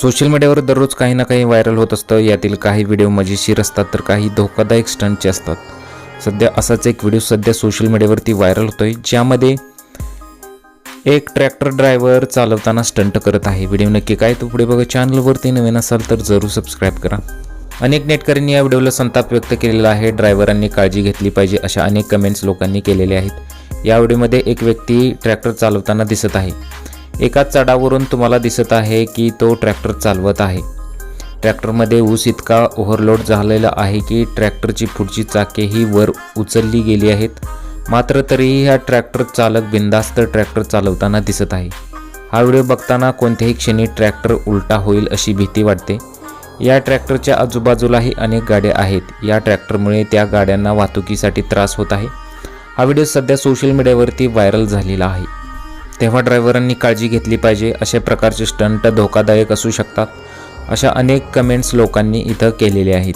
Social मीडियावर दररोज काही ना काही व्हायरल होत असतं. यातील काही व्हिडिओ मजेशीर असतात तर काही धोकादायक स्टंटचे असतात. सध्या असाच एक व्हिडिओ सध्या सोशल मीडियावरती व्हायरल होतोय ज्यामध्ये एक ट्रॅक्टर ड्रायव्हर चालवताना स्टंट करत आहे. व्हिडिओ नक्की काय तो पुढे बघा चॅनलवरती नवीन असाल तर जरूर सबस्क्राईब करा. अनेक नेटकऱ्यांनी या व्हिडिओला संताप व्यक्त केलेला आहे. ड्रायव्हरांनी काळजी घेतली पाहिजे अशा अनेक कमेंट्स लोकांनी केलेले आहेत. या व्हिडिओमध्ये एक व्यक्ती ट्रॅक्टर चालवताना दिसत आहे. एका चढावरून तुम्हाला दिसत आहे की तो ट्रॅक्टर चालवत आहे. ट्रॅक्टरमध्ये ऊस इतका ओव्हरलोड झालेला आहे की ट्रॅक्टरची पुढची चाकेही वर उचलली गेली आहेत. मात्र तरीही हा ट्रॅक्टर चालक बिंदास्त ट्रॅक्टर चालवताना दिसत आहे. हा व्हिडिओ बघताना कोणत्याही क्षणी ट्रॅक्टर उलटा होईल अशी भीती वाटते. या ट्रॅक्टरच्या आजूबाजूलाही अनेक गाड्या आहेत. या ट्रॅक्टरमुळे त्या गाड्यांना वाहतुकीसाठी त्रास होत आहे. हा व्हिडिओ सध्या सोशल मीडियावरती व्हायरल झालेला आहे. तेव्हा ड्रायव्हरांनी काळजी घेतली पाहिजे. अशा प्रकारचे स्टंट धोकादायक असू शकतात. अशा अनेक कमेंट्स लोकांनी इथं केलेले आहेत.